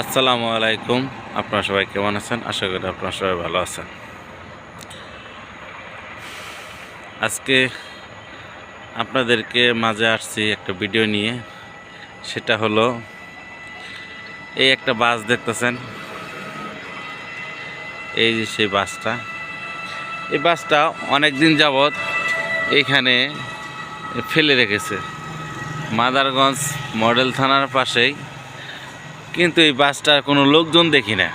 আসসালামু আলাইকুম। আপনারা সবাই কেমন আছেন? আশা করি আপনারা সবাই ভালো আছেন। আজকে আপনাদেরকে মাঝে আসছি একটা ভিডিও নিয়ে। সেটা হলো, এই একটা বাস দেখতেছেন। এই যে সেই বাসটা। এই বাসটা অনেক দিন যাবৎ এইখানে ফেলে রেখেছে। মাদারগঞ্জ মডেল থানার পাশেই। কিন্তু এই বাসটার কোনো লোকজন দেখি না।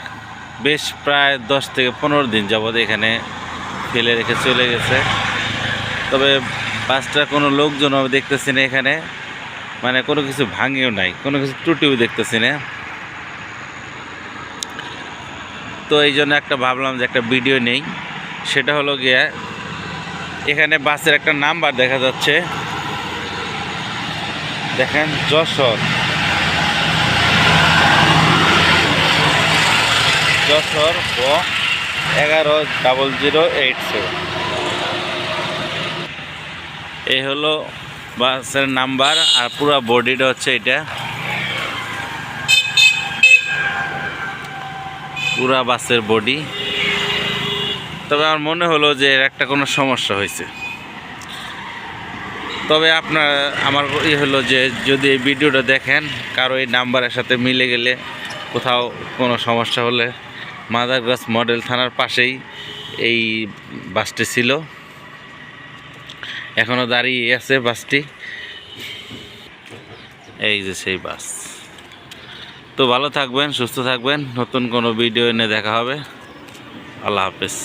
বেশ প্রায় দশ থেকে পনেরো দিন যাবৎ এখানে ফেলে রেখে চলে গেছে। তবে বাসটার কোনো লোকজন আমি দেখতেছি না এখানে। মানে কোনো কিছু ভাঙেও নাই, কোনো কিছু ত্রুটিও দেখতেছি না। তো এই জন্য একটা ভাবলাম যে একটা ভিডিও নেই। সেটা হলো গিয়ে এখানে বাসের একটা নাম্বার দেখা যাচ্ছে। দেখেন যশোর। যশোর ও এগারো ডাবল জিরো এইট এই হলো বাসের নাম্বার আর পুরো বডিটা হচ্ছে এটা। পুরা বাসের বডি। তবে আমার মনে হলো যে এর একটা কোনো সমস্যা হয়েছে। তবে আপনার, আমার ই হলো যে যদি এই ভিডিওটা দেখেন, কারও এই নাম্বারের সাথে মিলে গেলে কোথাও কোনো সমস্যা হলে মাদারগাছ মডেল থানার পাশেই এই বাসটি ছিল। এখনও দাঁড়িয়ে আছে বাসটি। এই যে সেই বাস। তো ভালো থাকবেন, সুস্থ থাকবেন। নতুন কোনো ভিডিও এনে দেখা হবে। আল্লাহ হাফেজ।